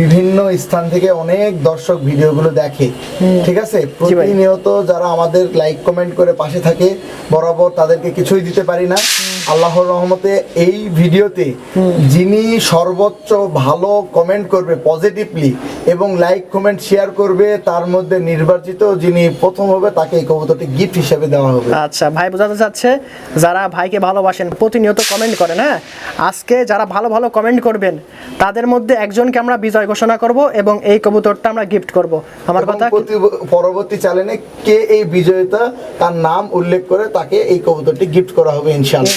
বিভিন্ন স্থান থেকে অনেক দর্শক ভিডিওগুলো দেখে ঠিক আছে? প্রতিনিয়ত যারা আমাদের লাইক কমেন্ট করে পাশে থাকে বরাবর তাদেরকে কিছুই দিতে পারি না। আল্লাহর রহমতে এই ভিডিওতে যিনি সর্বোচ্চ ভালো কমেন্ট করবে পজিটিভলি এবং লাইক কমেন্ট শেয়ার করবে তার মধ্যে নির্বাচিত যিনি প্রথম হবে তাকে এই কবুতরটি গিফট হিসেবে দেওয়া হবে। আচ্ছা ভাই বোঝাতে চাচ্ছে যারা ভাইকে ভালোবাসেন প্রতিনিয়ত কমেন্ট করেন হ্যাঁ? আজকে যারা ভালো ভালো কমেন্ট করবেন তাদের মধ্যে একজনকে আমরা বিজয় ঘোষণা করব এবং এই কবুতরটা আমরা গিফট করব। আমার কথা পরবর্তী চ্যানেলে কে এই বিজয়িতা তার নাম উল্লেখ করে তাকে এই কবুতরটি গিফট করা হবে ইনশাআল্লাহ।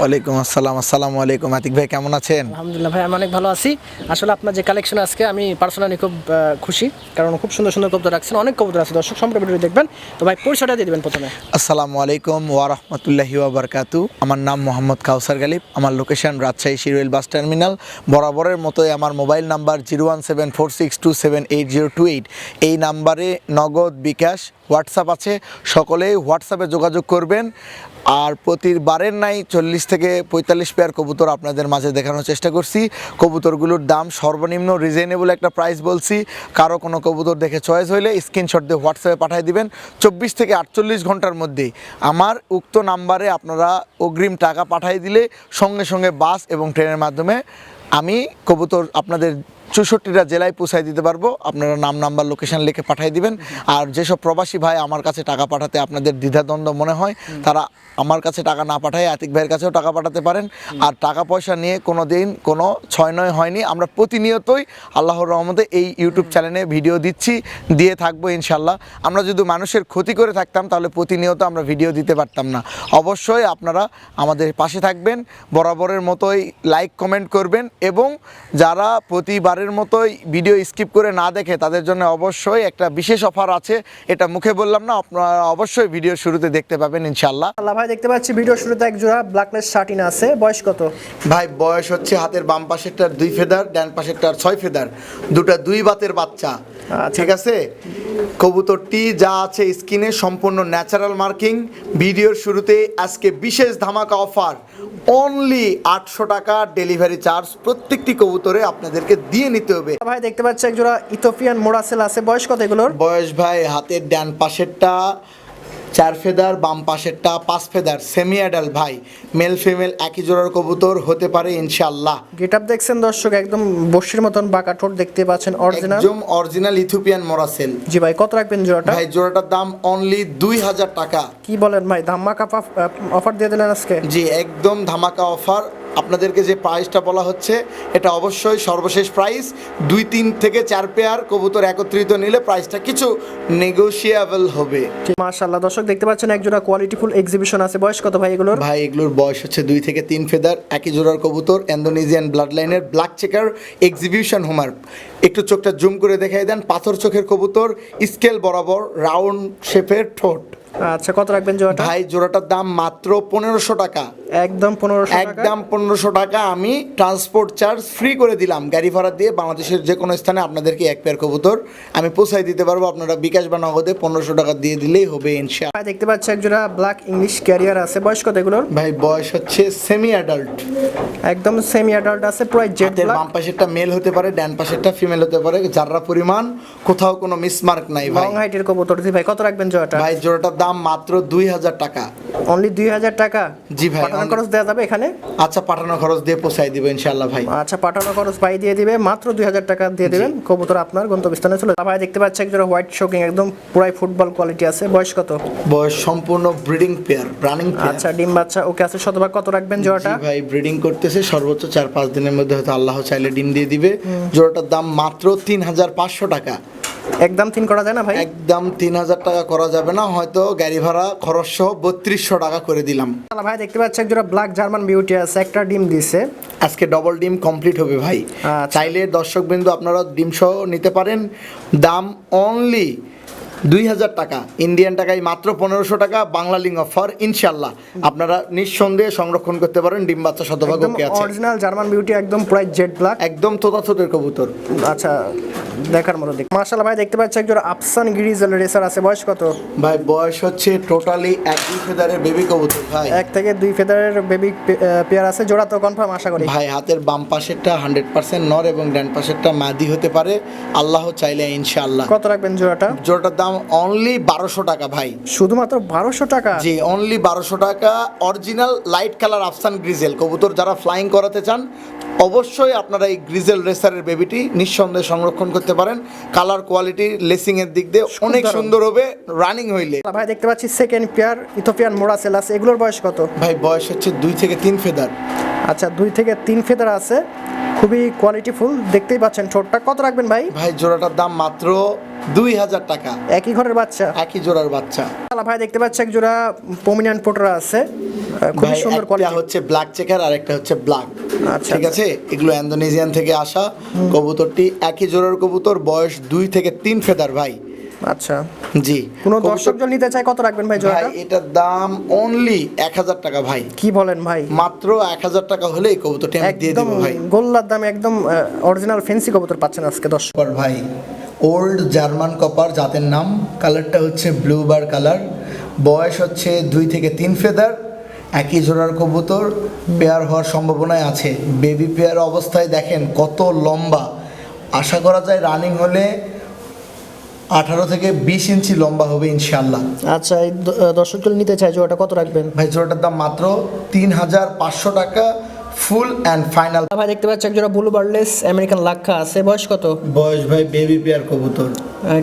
ওয়ালাইকুম আসসালাম আসসালামু আলাইকুম। আতিক ভাই কেমন আছেন? আলহামদুলিল্লাহ ভাই আমি অনেক ভালো আছি। আসলে আপনার যে কালেকশন আজকে আমি পার্সোনালি খুব খুশি কারণ খুব সুন্দর সুন্দর কবুতর রাখছেন অনেক কবুতর আছে। দর্শক সম্পর্কে ভিডিও দেখবেন। তো ভাই পরিচয়টা দিয়ে দিবেন প্রথমে। আসসালামু আলাইকুম ওয়া রাহমাতুল্লাহি ওয়া বারাকাতু। আমার নাম মোহাম্মদ কাউসার গালিব। আমার location Rajshahi Shiroil bus terminal. বরাবরের মতোই আমার mobile number zero one seven four six two seven eight zero two eight. এই নাম্বারে নগদ বিকাশ হোয়াটসঅ্যাপ আছে। সকলেই হোয়াটসঅ্যাপে যোগাযোগ করবেন। আর প্রতিবারের নাই চল্লিশ থেকে পঁয়তাল্লিশ পেয়ার কবুতর আপনাদের মাঝে দেখানোর চেষ্টা করছি। কবুতরগুলোর দাম সর্বনিম্ন রিজনেবল একটা প্রাইস বলছি। কারও কোনো কবুতর দেখে চয়েস হইলে স্ক্রিনশট দিয়ে হোয়াটসঅ্যাপে পাঠিয়ে দিবেন। চব্বিশ থেকে আটচল্লিশ ঘণ্টার মধ্যেই। আমার উক্ত নাম্বারে আপনারা অগ্রিম টাকা পাঠিয়ে দিলে সঙ্গে সঙ্গে বাস এবং ট্রেনের মাধ্যমে আমি কবুতর আপনাদের চৌষট্টিটা জেলায় পৌঁছায় দিতে পারব। আপনারা নাম, নাম্বার লোকেশন লিখে পাঠিয়ে দিবেন। আর যেসব প্রবাসী ভাই আমার কাছে টাকা পাঠাতে আপনাদের দ্বিধাদ্বন্দ্ব মনে হয়, তারা আমার কাছে টাকা না পাঠায় আতিক ভাইয়ের কাছেও টাকা পাঠাতে পারেন। আর টাকা পয়সা নিয়ে কোনো দিন কোনো ছয় নয় হয়নি। আমরা প্রতিনিয়তই আল্লাহর রহমতে এই ইউটিউব চ্যানেলে ভিডিও দিচ্ছি, দিয়ে থাকব ইনশাল্লাহ। আমরা যদি মানুষের ক্ষতি করে থাকতাম, তাহলে প্রতিনিয়ত আমরা ভিডিও দিতে পারতাম না। অবশ্যই আপনারা আমাদের পাশে থাকবেন, বরাবরের মতোই লাইক কমেন্ট করবেন এবং যারা প্রতিবারের মতোই ভিডিও স্কিপ করে না দেখে তাদের জন্য অবশ্যই একটা বিশেষ অফার আছে। এটা মুখে বললাম না আপনারা অবশ্যই ভিডিও শুরুতে দেখতে পাবেন ইনশাল্লাহ আল্লাহ ভাই দেখতে পাচ্ছি ভিডিও শুরুতে এক জোড়া ব্ল্যাকলেস শার্টিন আছে। বয়স কত? ভাই বয়স হচ্ছে হাতের বাম পাশেরটার দুই ফেদার ডান পাশেরটার ছয় ফেদার। দুটা দুই বাতের বাচ্চা। ঠিক আছে? কবুতরটি যা আছে স্কিনে সম্পূর্ণ ন্যাচারাল মার্কিং ভিডিওর শুরুতে আজকে বিশেষ ধামাকা অফার অনলি আটশো টাকা ডেলিভারি চার্জ প্রত্যেকটি কবুতরে আপনাদেরকে দিয়ে নিতে হবে। ভাই দেখতে পাচ্ছি একজোড়া ইথোপিয়ান মোড়াসেল আছে। বয়স কত এগুলোর? বয়স ভাই হাতের ডান পাশেরটা চার ফেদার বাম পাশেরটা পাঁচ ফেদার সেমি অ্যাডাল ভাই মেল ফিমেল একই জোড়ার কবুতর হতে পারে ইনশাল্লাহ গেট আপ দেখছেন দর্শক একদম বসির মতন বাঁকা ঠোঁট দেখতে পাচ্ছেন অরিজিনাল একদম অরিজিনাল ইথিওপিয়ান মোরাসেল জি ভাই কত রাখবেন জোড়াটা? ভাই জোড়াটার দাম অনলি দুই হাজার টাকা। কি বলেন ভাই ধামাকা অফার দিয়ে দিলেন আজকে? জি একদম ধামাকা অফার আপনাদেরকে যে প্রাইসটা বলা হচ্ছে এটা অবশ্যই সর্বশেষ প্রাইস দুই তিন থেকে চার পেয়ার কবুতর একত্রিত নিলে প্রাইসটা কিছু নেগোশিয়েবল হবে। মাশাআল্লাহ দর্শক দেখতে পাচ্ছেন এক জোড়া কোয়ালিটিফুল এক্সিবিশন আছে। বয়স কত ভাই এগুলোর? ভাই এগুলোর বয়স হচ্ছে দুই থেকে তিন ফেদার একই জোড়ার কবুতর ইন্দোনেজিয়ান ব্লাড লাইনের ব্ল্যাক চেকার এক্সিবিশন হোমার একটু চোখটা জুম করে দেখাই দেন পাথর চোখের কবুতর স্কেল বরাবর রাউন্ড শেপের ঠোঁট। আচ্ছা কত রাখবেন জোড়াটা? ভাই জোড়াটার দাম মাত্র পনেরোশো টাকা। একদম পনেরোশো একদম পনেরোশো টাকা আমি ট্রান্সপোর্ট চার্জ ফ্রি করে দিলাম। গাড়ি ভাড়া দিয়ে বাংলাদেশের যে কোনো স্থানে আপনাদেরকে এক পেয়ার কবুতর আমি পৌঁছাই দিতে পারব আপনারা বিকাশ বা নগদে পনেরোশো টাকা দিয়ে দিলেই হবে ইনশা ভাই দেখতে পাচ্ছি এক জোড়া ব্ল্যাক ইংলিশ ক্যারিয়ার আছে। বয়স কত এগুলোর ভাই বয়স হচ্ছে সেমি অ্যাডাল্ট একদম সেমি অ্যাডাল্ট আছে পুরো জেড ব্ল্যাক বাম পাশেরটা মেল হতে পারে ডান পাশেরটা ফিমেল হতে পারে যাররা পরিমাণ কোথাও কোনো মিসমার্ক নাই ভাই। লং হাইটের কবুতর। ভাই কত রাখবেন জোড়াটা? ভাই জোড়াটার দাম মাত্র দুই হাজার টাকা। অনলি দুই হাজার টাকা? জি ভাই, পাঠানো খরচ দেওয়া যাবে এখানে? আচ্ছা পাঠানো খরচ দিয়ে পৌঁছাই দিব ইনশাল্লাহ ভাই। আচ্ছা পাঠানো খরচ ভাই দিয়ে দিবে মাত্র দুই হাজার টাকা দিয়ে দেবেন। কবুতর আপনার গন্তব্যস্থানে চলে ভাই দেখতে পাচ্ছি এক হোয়াইট শোকিং একদম পুরাই ফুটবল কোয়ালিটি আছে। বয়স কত? বয়স সম্পূর্ণ ব্রিডিং পেয়ার রানিং আচ্ছা ডিম বাচ্চা ওকে আছে শতভাগ কত রাখবেন জোড়াটা? ভাই ব্রিডিং করতেছে সর্বোচ্চ চার পাঁচ দিনের মধ্যে হয়তো আল্লাহ চাইলে ডিম দিয়ে দিবে। জোড়াটার দাম মাত্র তিন হাজার পাঁচশো টাকা। একদম তিন করা যায় না ভাই? একদম তিন হাজার টাকা করা যাবে না হয়তো গাড়ি ভাড়া খরচ সহ বত্রিশশো টাকা করে দিলাম। ভাই দেখতে পাচ্ছি একজোড়া ব্ল্যাক জার্মান বিউটি আছে একটা ডিম দিছে। আজকে ডবল ডিম কমপ্লিট হবে ভাই। আচ্ছা। চাইলে দর্শক বিন্দু আপনারা ডিম সহ নিতে পারেন। দাম অনলি দুই হাজার টাকা। ইন্ডিয়ান টাকায় মাত্র পনেরোশো টাকা বাংলা লিঙ্গ ফর ইনশাল্লাহ আপনারা নিঃসন্দেহে সংরক্ষণ করতে পারেন ডিম বাচ্চা শতভাগ ওকে আছে। অরিজিনাল জার্মান বিউটি একদম প্রায় জেড ব্ল্যাক একদম তোতাথোতের কবুতর। আচ্ছা দেখার মতো দেখ। মার্শাল্লাহ ভাই দেখতে পাচ্ছি একজন আফসান গিরিজেল রেসার আছে। বয়স কত? ভাই বয়স হচ্ছে টোটালি এক দুই ফেদারের বেবি কবুতর ভাই। এক থেকে দুই ফেদারের বেবি পেয়ার আছে। জোড়া তো কনফার্ম আশা করি। ভাই হাতের বাম পাশেরটা হান্ড্রেড পার্সেন্ট নর এবং ডান পাশেরটা মাদি হতে পারে। আল্লাহ চাইলে ইনশাআল্লাহ। কত রাখবেন জোড়াটা? জোড়াটার দাম অনলি বারোশো টাকা ভাই। শুধুমাত্র বারোশো টাকা? জি অনলি বারোশো টাকা। অরিজিনাল লাইট কালার আফসান গ্রিজেল কবুতর যারা ফ্লাইং করাতে চান অবশ্যই আপনারা এই গ্রিজেল রেসারের বেবিটি নিঃসন্দেহে সংরক্ষণ করতে পারেন। কালার কোয়ালিটি লেসিং এর দিক দিয়ে অনেক সুন্দর হবে রানিং হইলে। ভাই দেখতে পাচ্ছি সেকেন্ড পেয়ার ইথোপিয়ান মোরাসেল আছে এগুলোর বয়স কত? ভাই বয়স হচ্ছে দুই থেকে তিন ফেদার। আচ্ছা দুই থেকে তিন ফেদার আছে। খুবই কোয়ালিটিফুল দেখতেই পাচ্ছেন ঠোঁটটা। কত রাখবেন ভাই? ভাই জোড়াটার দাম মাত্র দুই হাজার টাকা। একই ঘরের বাচ্চা? একই জোড়ার বাচ্চা। আলা ভাই দেখতে পাচ্ছি এক জোড়া পমিনান পোটরা আছে খুবই সুন্দর কোয়ালিটি হচ্ছে ব্ল্যাক চেকার আর একটা হচ্ছে ব্ল্যাক আচ্ছা, ঠিক আছে? এগুলো ইন্দোনেশিয়ান থেকে আসা কবুতরটি। একই জোড়ার কবুতর বয়স দুই থেকে তিন ফেদার ভাই। আচ্ছা। জি। কোনো দর্শক জন নিতে চায় কত রাখবেন ভাই জোড়াটা? এটার দাম অনলি এক হাজার টাকা ভাই। কি বলেন ভাই? মাত্র এক হাজার টাকা হলে এই কবুতরটি আমি দিয়ে দেবো ভাই। গোল্লার দামে একদম অরিজিনাল ফেন্সি কবুতর পাচ্ছেন আজকে দর্শক। ভাই। ওল্ড জার্মান কপার জাতের নাম। কালারটা হচ্ছে ব্লু বার কালার। বয়স হচ্ছে দুই থেকে তিন ফেদার। একই জোড়ার কবুতর। পেয়ার হওয়ার সম্ভাবনায় আছে। বেবি পেয়ার অবস্থায় দেখেন কত লম্বা। আশা করা যায় রানিং হলে আঠারো থেকে বিশ ইঞ্চি লম্বা হবে ইনশাল্লাহ আচ্ছা এই দর্শক নিতে চায় জোড়াটা কত রাখবেন? ভাই জোড়াটার দাম মাত্র তিন হাজার পাঁচশো টাকা। Full and final. ভাই দেখতে পাচ্ছি এক জোড়া ব্লু বার্লেস আমেরিকান লাক্ষা আছে। বয়স কত? বয়স ভাই বেবি পেয়ার কবুতর।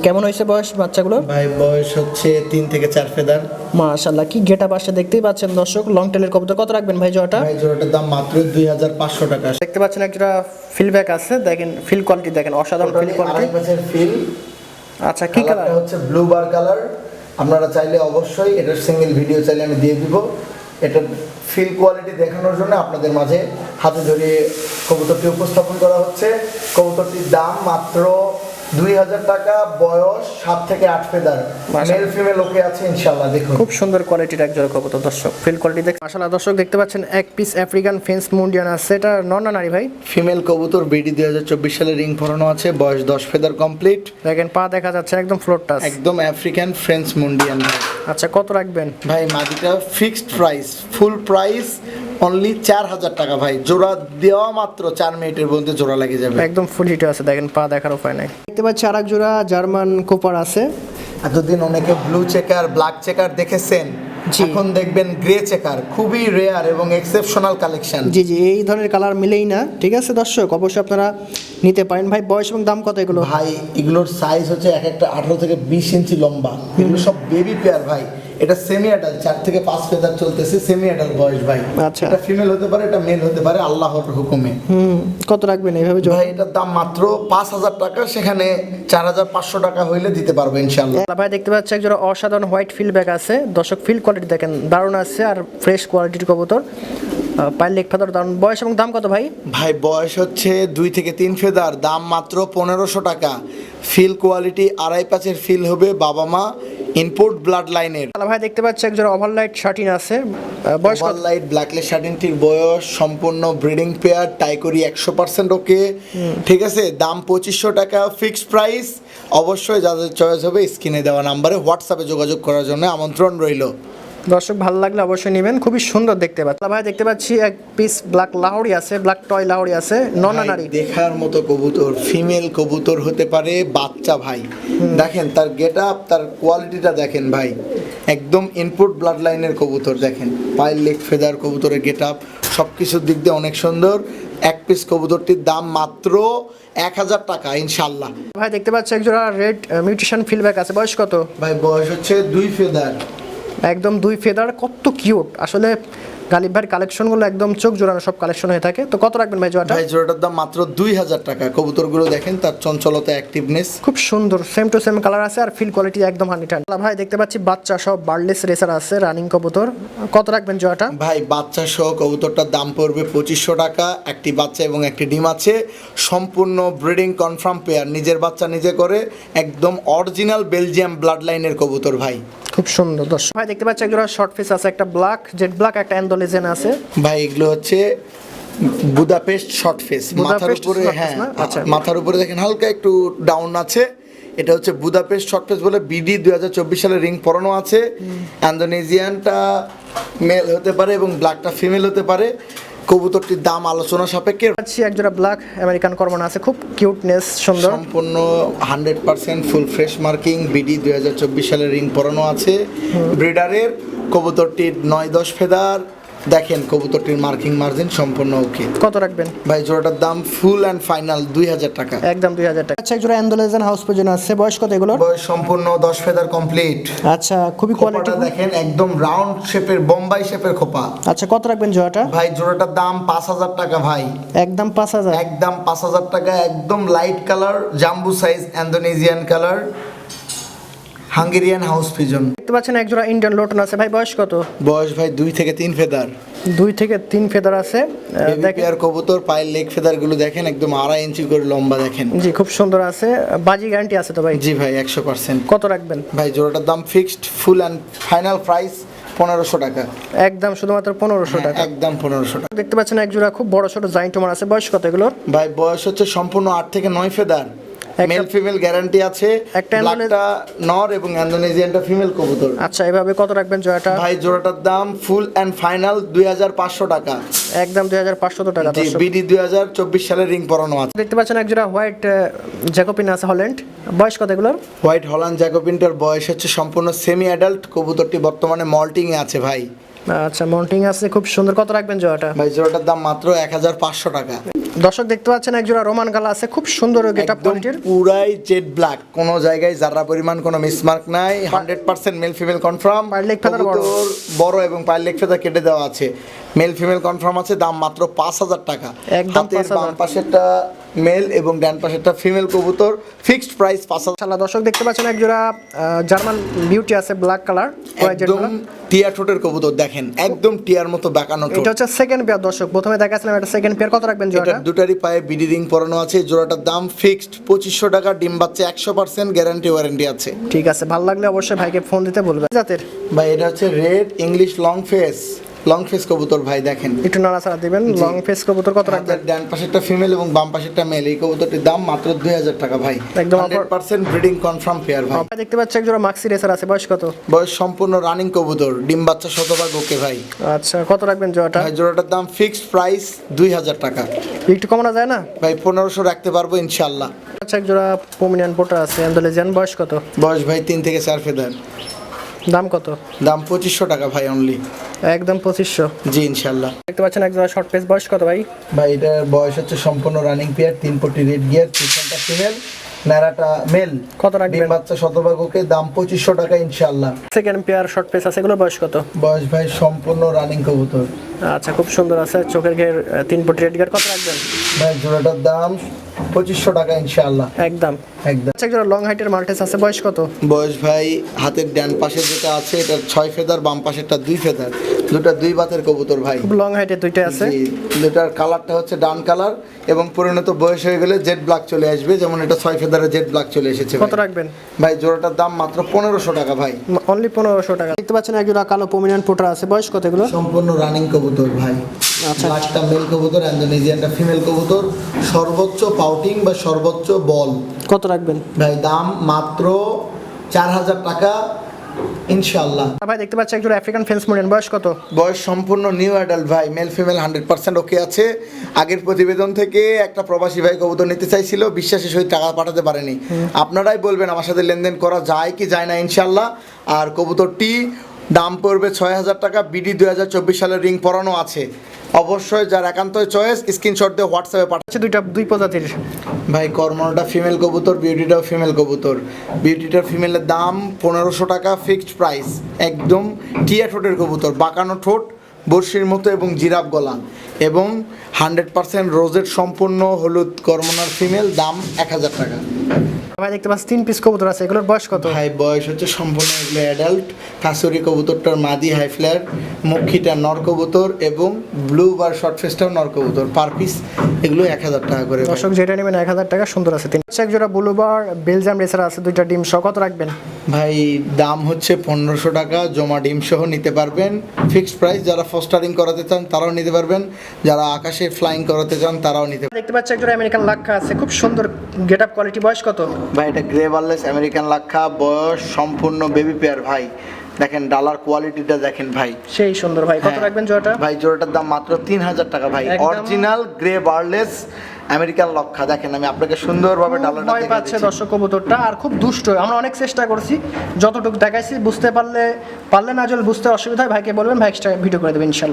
কেমন হয়েছে বয়স বাচ্চাগুলো? ভাই বয়স হচ্ছে তিন থেকে চার ফেদার। মাশাল্লাহ কি গেটা পাশে দেখতেই পাচ্ছেন দর্শক। লং টেলের কবুতর কত রাখবেন ভাই জোড়াটা? ভাই জোড়াটার দাম মাত্র দুই হাজার পাঁচশো টাকা। দেখতে পাচ্ছেন এক জোড়া ফিলব্যাক আছে দেখেন ফিল কোয়ালিটি দেখেন অসাধারণ ফিল কোয়ালিটি ফিল আচ্ছা কি কালার হচ্ছে ব্লু বার কালার আপনারা চাইলে অবশ্যই এটার সিঙ্গেল ভিডিও চাইলে আমি দিয়ে দিব। এটার ফিল কোয়ালিটি দেখানোর জন্য আপনাদের মাঝে হাতে ধরিয়ে কবুতরটি উপস্থাপন করা হচ্ছে। কবুতরটির দাম মাত্র দুই হাজার টাকা বয়স সাত থেকে আট ফেদার। মাশাআল্লাহ। মেল ফিমেল ওকে আছে ইনশাল্লাহ দেখুন। খুব সুন্দর কোয়ালিটির এক জোড়া কবুতর দর্শক। ফিল কোয়ালিটি দেখে মাশাল্লাহ দর্শক দেখতে পাচ্ছেন এক পিস আফ্রিকান ফেন্স মুন্ডিয়ান আছে। এটা নন না নারী ভাই? ফিমেল কবুতর বিডি দুই হাজার চব্বিশ সালে রিং পরানো আছে বয়স দশ ফেদার কমপ্লিট দেখেন পা দেখা যাচ্ছে একদম ফ্লোর টাচ একদম আফ্রিকান ফ্রেঞ্চ মুন্ডিয়ান আচ্ছা কত রাখবেন? ভাই মাদিটা fixed price full price only চার হাজার টাকা ভাই। জোড়া দেওয়া মাত্র চার মিনিটের মধ্যে জোড়া লেগে যাবে। একদম ফুল হিটে আছে দেখেন পা দেখার উপায় নাই। দেখতে পাচ্ছি আর এক জোড়া জার্মান কোপার আছে। এতদিন অনেকে ব্লু চেকার ব্ল্যাক চেকার দেখেছেন। এখন দেখবেন গ্রে চেকার খুবই রেয়ার এবং এক্সেপশনাল কালেকশন জি জি এই ধরনের কালার মিলেই না ঠিক আছে দর্শক? অবশ্যই আপনারা নিতে পারেন। ভাই বয়স এবং দাম কত এগুলো? ভাই এগুলোর সাইজ হচ্ছে এক একটা আঠারো থেকে বিশ ইঞ্চি লম্বা। এগুলো সব বেবি পেয়ার ভাই। এটা সেমি অ্যাডাল্ট চার থেকে পাঁচ ফেদার চলতেছে সেমি অ্যাডাল্ট বয়স ভাই। আচ্ছা। এটা ফিমেল হতে পারে এটা মেল হতে পারে আল্লাহর হুকুমে। হুম কত রাখবেন এইভাবে ভাই এটার দাম মাত্র পাঁচ হাজার টাকা সেখানে চার হাজার পাঁচশো টাকা হইলে দিতে পারব ইনশাল্লাহ ভাই দেখতে পাচ্ছি একজন অসাধারণ হোয়াইট ফিল ব্যাগ আছে। দর্শক ফিল কোয়ালিটি দেখেন দারুণ আছে আর ফ্রেশ কোয়ালিটির কবুতর। পায়ের লেগ ফেদার দারুণ বয়স এবং দাম কত ভাই? ভাই বয়স হচ্ছে দুই থেকে তিন ফেদার দাম মাত্র পনেরোশো টাকা। ফিল কোয়ালিটি আড়াই পাঁচের ফিল হবে বাবা মা ইনপুট ব্লাড লাইনের তাহলে ভাই দেখতে পাচ্ছি একজোড়া ওভারলাইট শার্টিন আছে। বয়স কত? লাইট ব্ল্যাকলেস শার্টিনটির বয়স সম্পূর্ণ ব্রিডিং পেয়ার টাইকরি একশো পার্সেন্ট ওকে ঠিক আছে? দাম পঁচিশশো টাকা ফিক্সড প্রাইস অবশ্যই যাদের চয়েস হবে স্ক্রিনে দেওয়া নাম্বারে হোয়াটসঅ্যাপে যোগাযোগ করার জন্য আমন্ত্রণ রইল। দর্শক ভালো লাগলে অবশ্যই নেবেন। খুবই সুন্দর দেখতে পাচ্ছি। ভাই দেখতে পাচ্ছি এক পিস ব্ল্যাক লাহোরি আছে ব্ল্যাক টয় লাহোরি আছে নন নারী। দেখার মতো কবুতর ফিমেল কবুতর হতে পারে বাচ্চা ভাই। দেখেন তার গেট আপ তার কোয়ালিটিটা দেখেন ভাই। একদম ইনপুট ব্লাড লাইনের কবুতর দেখেন। পায়ের লেগ ফেদার কবুতরের গেট আপ সব কিছুর দিক দিয়ে অনেক সুন্দর। এক পিস কবুতরটির দাম মাত্র এক হাজার টাকা ইনশাল্লাহ ভাই দেখতে পাচ্ছি একজোড়া রেড মিউটেশন ফিল ব্যাগ আছে। বয়স কত? ভাই বয়স হচ্ছে দুই ফেদার একদম দুই ফেদার কত কিউট আসলে গালিব ভাইয়ের কালেকশনগুলো একদম চোখ জোড়ানো সব কালেকশন হয়ে থাকে। তো কত রাখবেন ভাই জোড়াটা? ভাই জোড়াটার দাম মাত্র দুই হাজার টাকা। কবুতরগুলো দেখেন তার চঞ্চলতা অ্যাক্টিভনেস খুব সুন্দর সেম টু সেম কালার আছে আর ফিল কোয়ালিটি একদম হান্ড্রেড ভাই দেখতে পাচ্ছি বাচ্চা সব বার্ডলেস রেসার আছে রানিং কবুতর। কত রাখবেন জোড়াটা? ভাই বাচ্চা সহ কবুতরটার দাম পড়বে পঁচিশশো টাকা। একটি বাচ্চা এবং একটি ডিম আছে। সম্পূর্ণ ব্রিডিং কনফার্ম পেয়ার নিজের বাচ্চা নিজে করে একদম অরিজিনাল বেলজিয়াম ব্লাড লাইনের কবুতর ভাই। খুব সুন্দর দর্শক। ভাই দেখতে পাচ্ছি একজোড়া শর্ট ফেস আছে একটা ব্ল্যাক জেড ব্ল্যাক একটা অ্যান্ডোলেজেন আছে। ভাই এগুলো হচ্ছে বুদাপেস্ট শর্ট ফেস মাথার উপরে হ্যাঁ আচ্ছা। মাথার উপরে দেখেন হালকা একটু ডাউন আছে। এটা হচ্ছে বুদাপেস্ট শর্ট ফেস বলে বিডি দুই হাজার চব্বিশ সালে রিং পরানো আছে। অ্যান্ডোনেজিয়ানটা মেল হতে পারে এবং ব্ল্যাকটা ফিমেল হতে পারে। কবুতরটির দাম আলোচনা সাপেক্ষে পাচ্ছি একজোড়া ব্ল্যাক আমেরিকান কর্মন আছে। খুব কিউটনেস সুন্দর। সম্পূর্ণ hundred percent full fresh marking BD দুই হাজার চব্বিশ সালে রিং পরানো আছে। ব্রিডারের কবুতরটির নয় দশ ফেদার। দেখেন কবুতরটির মার্কিং মার্জিন সম্পূর্ণ ওকে। কত রাখবেন? ভাই জোড়াটার দাম ফুল অ্যান্ড ফাইনাল দুই হাজার টাকা। একদম দুই হাজার টাকা। আচ্ছা একজোড়া অ্যান্ডোলেজেন হাউস পর্যন্ত আছে। বয়স কত এগুলোর? বয়স সম্পূর্ণ দশ ফেদার কমপ্লিট আচ্ছা খুবই কোয়ালিটি দেখেন একদম রাউন্ড শেপের বোম্বাই শেপের খোপা। আচ্ছা কত রাখবেন জোড়াটা? ভাই জোড়াটার দাম পাঁচ হাজার টাকা ভাই। একদম পাঁচ হাজার। একদম পাঁচ হাজার টাকা একদম light colour jumbo size Indonesian colour Hungarian house pigeon দেখতে পাচ্ছেন একজোড়া ইন্ডিয়ান লোটন আছে। ভাই বয়স কত? বয়স ভাই দুই থেকে তিন ফেদার। দুই থেকে তিন ফেদার আছে। পেয়ার কবুতর পায়ের লেগ ফেদারগুলো দেখেন একদম আড়াই ইঞ্চি করে লম্বা দেখেন। জি খুব সুন্দর আছে। বাজি গ্যারান্টি আছে তো ভাই? জি ভাই একশো পার্সেন্ট। কত রাখবেন? ভাই জোড়াটার দাম fixed full and final price পনেরোশো টাকা। একদম শুধুমাত্র পনেরোশো টাকা। একদম পনেরোশো টাকা। দেখতে পাচ্ছেন একজোড়া খুব বড় ছোট জাইন্ট আছে। বয়স কত এগুলোর? ভাই বয়স হচ্ছে সম্পূর্ণ আট থেকে নয় ফেদার। মেল ফিমেল গ্যারান্টি আছে একটা ব্ল্যাকটা নর এবং ইন্দোনেজিয়ানটা ফিমেল কবুতর। আচ্ছা এভাবে কত রাখবেন জয়াটা ভাই জোড়াটার দাম ফুল অ্যান্ড ফাইনাল দুই হাজার পাঁচশো টাকা। একদম দুই হাজার পাঁচশো টাকা জি বিডি দুই হাজার চব্বিশ সালের রিং পরানো আছে। দেখতে পাচ্ছেন একজোড়া হোয়াইট জ্যাকোপিন আছে হল্যান্ড বয়স কত এগুলোর? হোয়াইট হল্যান্ড জ্যাকোপিনটার বয়স হচ্ছে সম্পূর্ণ সেমি অ্যাডাল্ট কবুতরটি বর্তমানে মল্টিং এ আছে ভাই। আচ্ছা মাউন্টিং আছে খুব সুন্দর। কত রাখবেন জয়াটা ভাই জোড়াটার দাম মাত্র এক হাজার পাঁচশো টাকা। দর্শক দেখতে পাচ্ছেন একজোড়া রোমান গালা আছে খুব সুন্দর গেট আপ কোয়ালিটির। পুরাই জেড ব্ল্যাক কোন জায়গায় যারা পরিমাণ কোনো মিসমার্ক নাই hundred percent male female confirm leg feather বড়। বড় এবং লেগ ফেদার কেটে দেওয়া আছে। মেল ফিমেল কনফার্ম আছে দাম মাত্র পাঁচ হাজার টাকা। একদম 5,000 পাশেরটা মেল এবং ডান পাশেরটা ফিমেল কবুতর ফিক্সড প্রাইস পাঁচ হাজার। দর্শক দেখতে পাচ্ছেন একজোড়া জার্মান বিউটি আছে ব্ল্যাক কালার একদম টিয়া ঠোঁটের কবুতর দেখেন একদম টিয়ার মতো বাঁকানো এটা হচ্ছে সেকেন্ড পেয়ার দর্শক প্রথমে দেখাছিলাম এটা সেকেন্ড পেয়ার কত রাখবেন এটা জোড়াটা দুটারই পায়ে বিডি রিং পরানো আছে জোড়াটার দাম ফিক্সড পঁচিশশো টাকা ডিম বাচ্চা একশো পার্সেন্ট গ্যারান্টি ওয়ারেন্টি আছে। ঠিক আছে ভালো লাগলে অবশ্যই ভাইকে ফোন দিতে বলবেন। জাতের? ভাই এটা হচ্ছে red English long face long face কবুতর ভাই দেখেন। একটু নাড়াচাড়া দিবেন। লং ফেস কবুতর কত রাখবেন? ডান ডান একটা ফিমেল এবং বাম পাশে একটা মেল এই কবুতরটির দাম মাত্র দুই হাজার টাকা ভাই। একদম offer- hundred percent breeding confirm pair ভাই। আপনারা দেখতে পাচ্ছেন একজোড়া মাক্সি রেসার আছে। বয়স কত? বয়স সম্পূর্ণ রানিং কবুতর। ডিম বাচ্চা শতভাগ ওকে ভাই। আচ্ছা কত রাখবেন জোড়াটা? ভাই জোড়াটার দাম ফিক্সড প্রাইস দুই হাজার টাকা। একটু কমানো যায় না? ভাই পনেরোশো রাখতে পারব ইনশাল্লাহ আচ্ছা একজোড়া পোমিনিয়ান পোটা আছে অ্যান্ডোলেজিয়ান বয়স কত? বয়স ভাই তিন থেকে চার ফেদার দাম কত? দাম পঁচিশশো টাকা ভাই অনলি একদম পঁচিশশো। জি ইনশাল্লাহ দেখতে পাচ্ছেন একজোড়া শর্ট পেস বয়স কত ভাই? ভাই এটার বয়স হচ্ছে সম্পূর্ণ রানিং পেয়ার তিন পটি রেড গিয়ার পিছনটা ফিমেল ন্যাড়াটা মেল কত রাখবেন? ডিম বাচ্চা শতভাগ ওকে দাম পঁচিশশো টাকা ইনশাল্লাহ সেকেন্ড পেয়ার শর্ট পেস আছে এগুলো বয়স কত? বয়স ভাই সম্পূর্ণ রানিং কবুতর। আচ্ছা খুব সুন্দর আছে চোখের ঘের তিন ফুট রেড গেট কত রাখবেন? ভাই জোড়াটার দাম পঁচিশশো টাকা ইনশাল্লাহ একদম। একদম। আচ্ছা একজোড়া লং হাইটের মাল্টেস আছে বয়স কত? বয়স ভাই হাতের ডান পাশে যেটা আছে এটা ছয় ফেদার বাম পাশেরটা দুই ফেদার। দুটা দুই বাতের কবুতর ভাই। খুব লং হাইটের দুইটা আছে। দুটার কালারটা হচ্ছে ডান কালার এবং পরিণত বয়স হয়ে গেলে জেড ব্ল্যাক চলে আসবে যেমন এটা ছয় ফেদারের জেড ব্ল্যাক চলে এসেছে কত রাখবেন? ভাই জোড়াটার দাম মাত্র পনেরোশো টাকা ভাই। অনলি পনেরোশো টাকা। দেখতে পাচ্ছেন একজোড়া কালো পোমিনিয়ান পোটা আছে বয়স কত এগুলো? সম্পূর্ণ রানিং কবুতর ভাই। আচ্ছা। মেল কবুতর ইন্দোনেজিয়ানটা ফিমেল কবুতর সর্বোচ্চ পাউটিং বা সর্বোচ্চ বল কত রাখবেন? ভাই দাম মাত্র চার হাজার টাকা ইনশাল্লাহ ভাই দেখতে পাচ্ছি একজোড়া আফ্রিকান ফেন্স মোরিয়ান। বয়স কত? বয়স সম্পূর্ণ নিউ অ্যাডাল্ট ভাই। Male female hundred percent okay আছে। আগের প্রতিবেদন থেকে একটা প্রবাসী ভাই কবুতর নিতে চাইছিল বিশ্বাসের সহিত টাকা পাঠাতে পারেনি। আপনারাই বলবেন আমার সাথে লেনদেন করা যায় কি যায় না ইনশাল্লাহ আর কবুতরটি দাম পড়বে ছয় হাজার টাকা বিডি দুই হাজার চব্বিশ সালের রিং পরানো আছে। অবশ্যই যার একান্তই চয়েস স্ক্রিনশট দিয়ে হোয়াটসঅ্যাপে পাঠাচ্ছে দুইটা দুই প্রজাতির। ভাই কর্মটা ফিমেল কবুতর বিউটিটাও ফিমেল কবুতর। বিউটিটার ফিমেলের দাম পনেরোশো টাকা ফিক্সড প্রাইস একদম টিয়া ঠোঁটের কবুতর, বাঁকানো ঠোঁট বর্ষির মতো এবং জিরাফ গলা। এবং হান্ড্রেড পার্সেন্ট রোজের সম্পূর্ণ হলুদ কর্মনার ফিমেল দাম এক হাজার টাকা। ভাই দেখতে পাচ্ছি তিন পিস কবুতর আছে এগুলোর বয়স কত? ভাই বয়স হচ্ছে সম্পূর্ণ এগুলো অ্যাডাল্ট কাসুরি কবুতরটার মাদি হাই ফ্ল্যার মক্ষিটা নর কবুতর এবং ব্লু বার শর্ট ফেসটাও নর কবুতর পার পিস এগুলো এক হাজার টাকা করে। দর্শক যেটা নেবেন এক হাজার টাকা সুন্দর আছে। তিন এক জোড়া ব্লুবার বেলজিয়াম রেসার আছে দুইটা ডিম সহ কত রাখবেন? ভাই দাম হচ্ছে পনেরোশো টাকা জমা ডিম সহ নিতে পারবেন। ফিক্সড প্রাইস যারা ফস্টারিং করাতে চান তারাও নিতে পারবেন। যারা আকাশে ফ্লাইং করাতে চান তারাও নিতে দেখতে পাচ্ছি এক জোড়া আমেরিকান লাক্ষা আছে খুব সুন্দর গেট আপ কোয়ালিটি বয়স কত? ভাই এটা গ্রে বার্লেস আমেরিকান লাক্ষা বয়স সম্পূর্ণ বেবি পেয়ার ভাই। দেখেন ডালার কোয়ালিটিটা দেখেন ভাই। সেই সুন্দর ভাই। কত হ্যাঁ। রাখবেন জোড়াটা? ভাই জোড়াটার দাম মাত্র তিন হাজার টাকা ভাই। অরিজিনাল গ্রে বার্লেস আমেরিকান লক্ষা। দেখেন আমি আপনাকে সুন্দরভাবে ডালাটা ভয় পাচ্ছে। দর্শক কবুতরটা আর খুব দুষ্ট। আমরা অনেক চেষ্টা করছি। যতটুকু দেখাইছি বুঝতে পারলে পারলে না যদি বুঝতে অসুবিধা হয়। ভাইকে বলবেন ভাই এক্সট্রা ভিডিও করে দেবেন ইনশাল্লাহ।